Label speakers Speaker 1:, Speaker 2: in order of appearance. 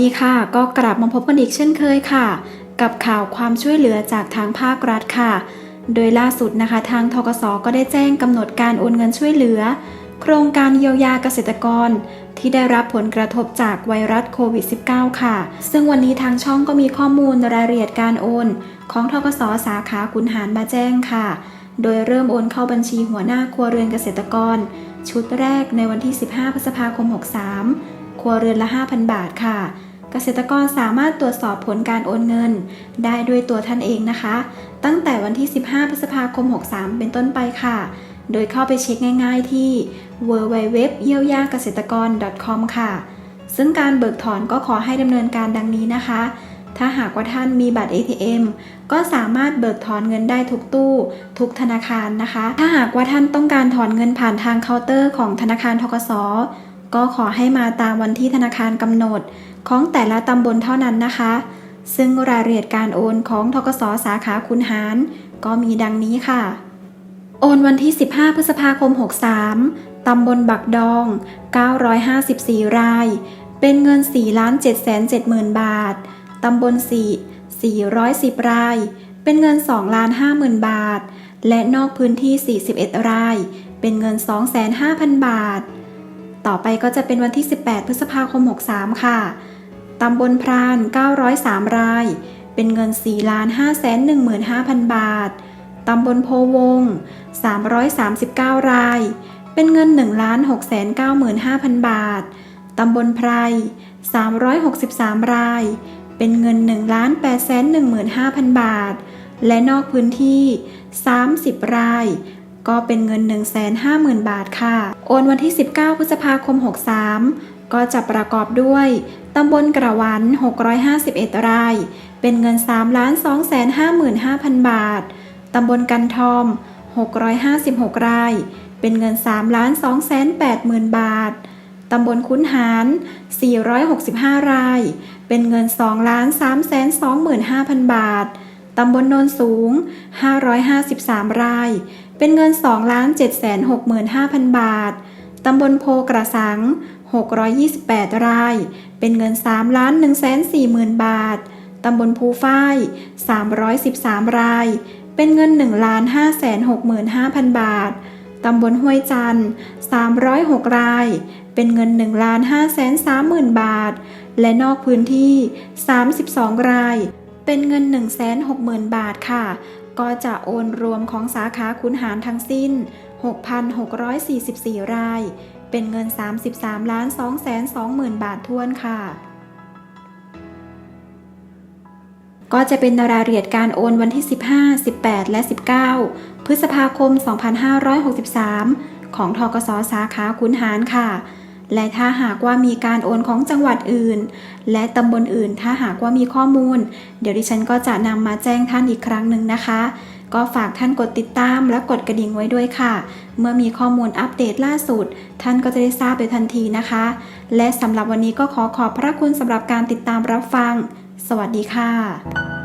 Speaker 1: ดีค่ะ ก็กลับมาพบกันอีกเช่นเคยค่ะ กับข่าวความช่วยเหลือจากทางภาครัฐค่ะ โดยล่าสุดนะคะ ทางทกสก็ได้แจ้งกำหนดการโอนเงินช่วยเหลือ โครงการเยียวยาเกษตรกร ที่ได้รับผลกระทบจากไวรัสโควิด -19 ค่ะ ซึ่งวันนี้ทางช่องก็มีข้อมูลรายละเอียดการโอน ของทกสสาขาขุนหารมาแจ้งค่ะ โดยเริ่มโอนเข้าบัญชีหัวหน้าครัวเรือนเกษตรกร ชุดแรกในวันที่ 15 พฤษภาคม 63ครัวเรือนละ 5,000 บาทค่ะ กษตรกรสามารถตรวจสอบผลการโอนเงิน ได้ด้วยตัวท่านเองนะคะ ตั้งแต่วันที่ 15 พฤษภาคม 63 เป็นต้นไปค่ะ โดยเข้าไปเช็คง่ายๆที่ www เยียวยาเกษตรกร .com ค่ะ ซึ่งการเบิกถอนก็ขอให้ดำเนินการดังนี้นะคะ ถ้าหากว่าท่านมีบัตร ATM ก็สามารถเบิกถอนเงินได้ทุกตู้ ทุกธนาคารนะคะ ถ้าหากว่าท่านต้องการถอนเงินผ่านทางเคาน์เตอร์ของธนาคารทกส ก็ขอให้มาตามวันที่ธนาคารกำหนดของแต่ละตำบลเท่านั้นนะคะ ซึ่งรายละเอียดการโอนของทกสสาขาคุนหารก็มีดังนี้ค่ะ โอนวันที่ 15 พฤษภาคม 63 ตำบลบักดอง 954 ราย เป็นเงิน 4 7 7 0 0 0 0บาท ตำบล 4 410 ราย เป็นเงิน 2 5 0 0 0 0 บาท และนอกพื้นที่ 41 ราย เป็นเงิน 250,000บาท ต่อไปก็จะเป็นวันที่ 18 พฤษภาคม 63 ค่ะ ตำบลพราน 903 ราย เป็นเงิน 4 5 1 5 0 0 0บาท ตำบลโพวง 339 ราย เป็นเงิน 1 6 9 5 0 0 0 บาท ตำบลไพร 363 ราย เป็นเงิน 1 8 1 5 0 0 0 บาท และนอกพื้นที่ 30 ราย ก็เป็นเงิน 150,000 บาทค่ะ โอนวันที่ 19 พฤษภาคม 63 ก็จะประกอบด้วยตำบลกระวัน 651 ราย เป็นเงิน 3 255,000 บาท ตำบลกันทอม 656 ราย เป็นเงิน 3 280,000บาท ตำบลคุ้นหาร 465 ราย เป็นเงิน 2 3 25,000 บาท ตำบลโนนสูง 553 ราย เป็นเงิน 2 7 65,000 บาท ตำบลโพกระสัง 628 ราย เป็นเงิน 3 1 4 0 0 0 0 บาท ตำบลภูฝ้าย 313 ราย เป็นเงิน 1 5 6 5 0 0 0 บาท ตำบลห้วยจันทร์ 306 ราย เป็นเงิน 1 5 3 0 0 0 0 บาท และนอกพื้นที่ 32 ราย เป็นเงิน 160,000 บาทค่ะ ก็จะโอนรวมของสาขาคุนหารทั้งสิ้น 6,644 ราย เป็นเงิน 33ล้าน2แสน20,000 บาททวนค่ะก็จะเป็นรายละเอียดการโอนวันที่ 15 18 และ 19 พฤษภาคม 2563 ของทกสสาขาคุนหารค่ะ และถ้าหากว่ามีการโอนของจังหวัดอื่น และตำบลอื่น ถ้าหากว่ามีข้อมูล เดี๋ยวดิฉันก็จะนำมาแจ้งท่านอีกครั้งหนึ่งนะคะ ก็ฝากท่านกดติดตามและกดกระดิ่งไว้ด้วยค่ะ เมื่อมีข้อมูลอัปเดตล่าสุด ท่านก็จะได้ทราบโดยทันทีนะคะ และสำหรับวันนี้ก็ขอขอบพระคุณสำหรับการติดตามรับฟัง สวัสดีค่ะ